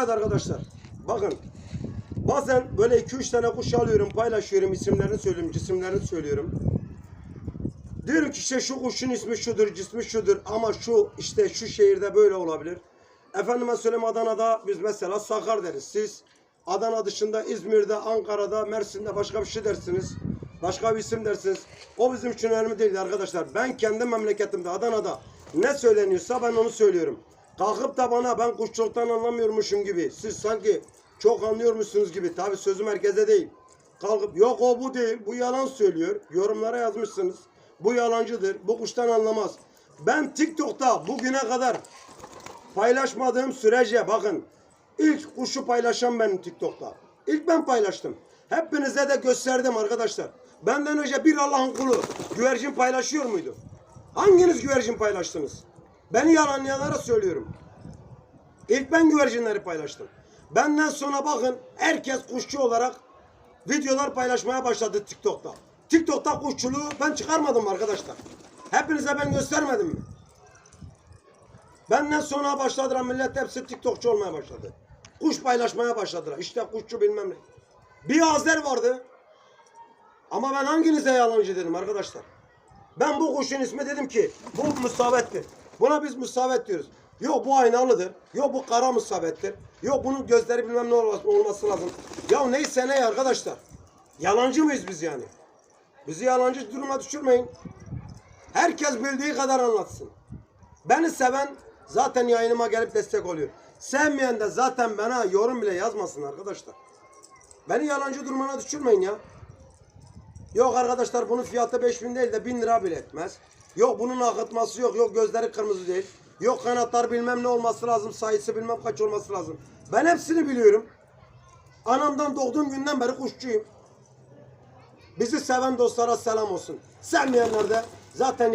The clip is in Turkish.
Evet arkadaşlar. Bakın. Bazen böyle 2-3 tane kuş alıyorum, paylaşıyorum, isimlerini söylüyorum, cisimlerini söylüyorum. Diyorum ki işte şu kuşun ismi şudur, cismi şudur ama şu işte şu şehirde böyle olabilir. Efendime söyleyeyim Adana'da biz mesela Sakar deriz. Siz Adana dışında İzmir'de, Ankara'da, Mersin'de başka bir şey dersiniz. Başka bir isim dersiniz. O bizim için önemli değil arkadaşlar. Ben kendi memleketimde Adana'da ne söyleniyorsa ben onu söylüyorum. Kalkıp da bana ben kuşçuluktan anlamıyormuşum gibi. Siz sanki çok anlıyormuşsunuz gibi. Tabi sözüm herkese değil. Kalkıp yok o bu değil. Bu yalan söylüyor. Yorumlara yazmışsınız. Bu yalancıdır. Bu kuştan anlamaz. Ben TikTok'ta bugüne kadar paylaşmadığım sürece bakın ilk kuşu paylaşan benim TikTok'ta. İlk ben paylaştım. Hepinize de gösterdim arkadaşlar. Benden önce bir Allah'ın kulu güvercin paylaşıyor muydu? Hanginiz güvercin paylaştınız? Beni yalanlayanlara söylüyorum. İlk ben güvercinleri paylaştım. Benden sonra bakın herkes kuşçu olarak videolar paylaşmaya başladı TikTok'ta. TikTok'ta kuşçuluğu ben çıkarmadım arkadaşlar. Hepinize ben göstermedim mi? Benden sonra başladılar millet hepsi TikTokçu olmaya başladı. Kuş paylaşmaya başladılar. İşte kuşçu bilmem ne. Bir Azer vardı. Ama ben hanginize yalancı dedim arkadaşlar. Ben bu kuşun ismi dedim ki bu musabettir. Buna biz musabet diyoruz. Yok bu aynalıdır. Yok bu kara musabettir. Yok bunun gözleri bilmem ne olması lazım. Ya neyse ne arkadaşlar. Yalancı mıyız biz yani? Bizi yalancı duruma düşürmeyin. Herkes bildiği kadar anlatsın. Beni seven zaten yayınıma gelip destek oluyor. Sevmeyen de zaten bana yorum bile yazmasın arkadaşlar. Beni yalancı durumuna düşürmeyin ya. Yok arkadaşlar bunun fiyatı 5000 değil de 1000 lira bile etmez. Yok bunun akıtması yok. Yok gözleri kırmızı değil. Yok kanatlar bilmem ne olması lazım. Sayısı bilmem kaç olması lazım. Ben hepsini biliyorum. Anamdan doğduğum günden beri kuşçuyum. Bizi seven dostlara selam olsun. Sevmeyenler de zaten